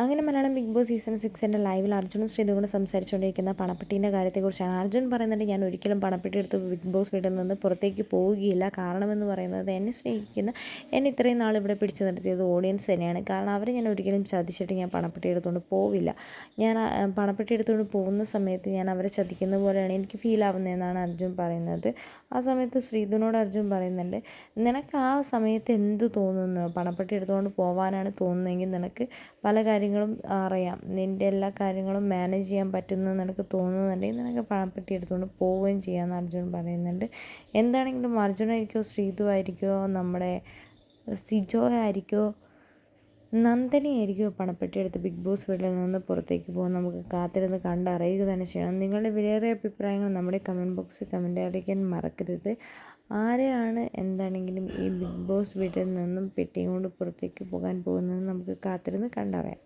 അങ്ങനെ Malayalam Big Boss season സിക്സിന്റെ ലൈവിൽ അർജുനും ശ്രീധുകൊണ്ട് സംസാരിച്ചുകൊണ്ടിരിക്കുന്ന പണപ്പെട്ടീന്റെ കാര്യത്തെക്കുറിച്ചാണ്. അർജുൻ പറയുന്നുണ്ട് ഞാൻ ഒരിക്കലും പണപ്പെട്ടി എടുത്ത് ബിഗ് ബോസ് വീട്ടിൽ നിന്ന് പുറത്തേക്ക് പോവുകയില്ല. കാരണമെന്ന് പറയുന്നത് എന്നെ സ്നേഹിക്കുന്ന എന്നെ ഇത്രയും നാൾ ഇവിടെ പിടിച്ചു നിർത്തിയത് ഓഡിയൻസ് തന്നെയാണ്. കാരണം അവർ ഞാൻ ഒരിക്കലും ചതിച്ചിട്ട് ഞാൻ പണപ്പെട്ടി എടുത്തുകൊണ്ട് പോവില്ല. ഞാൻ പണപ്പെട്ടി എടുത്തുകൊണ്ട് പോകുന്ന സമയത്ത് ഞാൻ അവരെ ചതിക്കുന്ന പോലെയാണ് എനിക്ക് ഫീൽ ആവുന്നതെന്നാണ് അർജുൻ പറയുന്നത്. ആ സമയത്ത് ശ്രീധുനോട് അർജുൻ പറയുന്നുണ്ട് നിനക്ക് ആ സമയത്ത് എന്ത് തോന്നുന്നു? പണപ്പെട്ടി എടുത്തുകൊണ്ട് പോകാനാണ് തോന്നുന്നതെങ്കിൽ നിനക്ക് പല കാര്യങ്ങളും അറിയാം. നിന്റെ എല്ലാ കാര്യങ്ങളും മാനേജ് ചെയ്യാൻ പറ്റുന്നു നിനക്ക് തോന്നുന്നുണ്ടെങ്കിൽ നിനക്ക് പണപ്പെട്ടി എടുത്തുകൊണ്ട് പോവുകയും ചെയ്യാമെന്ന് അർജുൻ പറയുന്നുണ്ട്. എന്താണെങ്കിലും അർജുനായിരിക്കോ ശ്രീതു ആയിരിക്കോ നമ്മുടെ സിജോ ആയിരിക്കോ നന്ദനി പണപ്പെട്ടി എടുത്ത് ബിഗ് ബോസ് വീട്ടിൽ നിന്ന് പുറത്തേക്ക് പോകാൻ നമുക്ക് കാത്തിരുന്ന് കണ്ടറിയുക തന്നെ ചെയ്യണം. നിങ്ങളുടെ വിലയേറെ അഭിപ്രായങ്ങൾ നമ്മുടെ കമന്റ് ബോക്സിൽ കമന്റ് അറിയിക്കാൻ മറക്കരുത്. ആരെയാണ് എന്താണെങ്കിലും ഈ ബിഗ് ബോസ് വീട്ടിൽ നിന്നും പെട്ടിയും കൊണ്ട് പുറത്തേക്ക് പോകാൻ പോകുന്നത് നമുക്ക് കാത്തിരുന്ന് കണ്ടറിയാം.